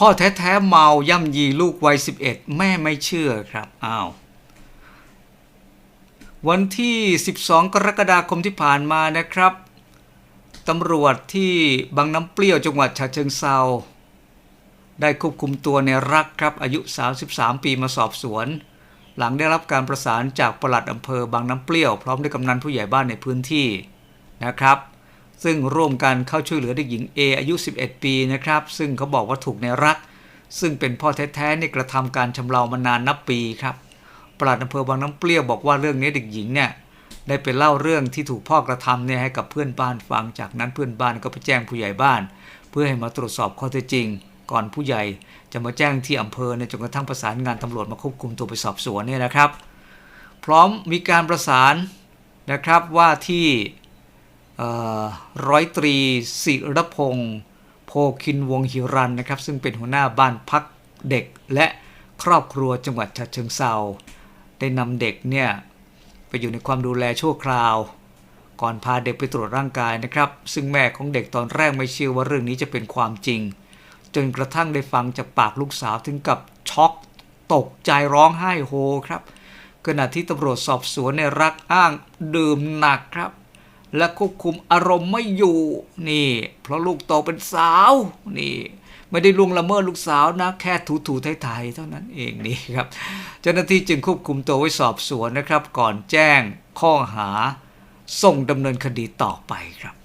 พ่อแท้ๆเมาย่ำยีลูกวัย 11 แม่ไม่เชื่อครับอ้าววันที่ 12 กรกฎาคมที่ผ่านมานะครับตำรวจที่บางน้ำเปรี้ยวจังหวัดฉะเชิงเซาได้ควบคุมตัวในรักครับอายุ 33 ปีมาสอบสวน หลังได้รับการประสานจากปลัดอำเภอบางน้ำเปรี้ยว พร้อมด้วยกำนันผู้ใหญ่บ้านในพื้นที่นะครับ ซึ่งร่วมกันเข้าช่วยเหลือเด็กหญิง A อายุ 11 ปีนะครับ ซึ่งเขาบอกว่าถูกในรัก ซึ่งเป็นพ่อแท้ๆในกระทำการชำเรามานานนับปีครับปลัดอำเภอบางน้ำเปรี้ยวบอกว่าเรื่องนี้เด็กหญิงเนี่ยได้ไปเล่าเรื่องที่ถูกพ่อกระทำเนี่ยให้กับเพื่อนบ้านฟัง จากนั้นเพื่อนบ้านก็ไปแจ้งผู้ใหญ่บ้าน เพื่อให้มาตรวจสอบข้อเท็จจริง ก่อนผู้ใหญ่จะมาแจ้งที่อำเภอเนี่ยจนกระทั่งประสานงานตำรวจมาควบคุมตัวไปสอบสวนเนี่ยนะครับ พร้อมมีการประสานนะครับว่าที่ ร้อยตรีศิรพงศ์โพคินวงหิรันนะครับ ซึ่งเป็นหัวหน้าบ้านพักเด็กและครอบครัวจังหวัดฉะเชิงเซาได้นำเด็กเนี่ยไปอยู่ในความดูแลชั่วคราว ก่อนพาเด็กไปตรวจร่างกายนะครับ ซึ่งแม่ของเด็กตอนแรกไม่เชื่อว่าเรื่องนี้จะเป็นความจริง จนกระทั่งได้ฟังจากปากลูกสาวถึงกับช็อกตกใจร้องไห้โฮครับขณะที่ตำรวจสอบสวนในรักอ้างดื่มหนักครับ และควบคุมอารมณ์ไม่อยู่นี่ เพราะลูกโตเป็นสาวนี่ ไม่ได้ล่วงละเมิดลูกสาวนะแค่ถูถูๆไทยๆเท่านั้นเองนี่ครับ เจ้าหน้าที่จึงควบคุมตัวไว้สอบสวนนะครับ ก่อนแจ้งข้อหาส่งดำเนินคดีต่อไปครับ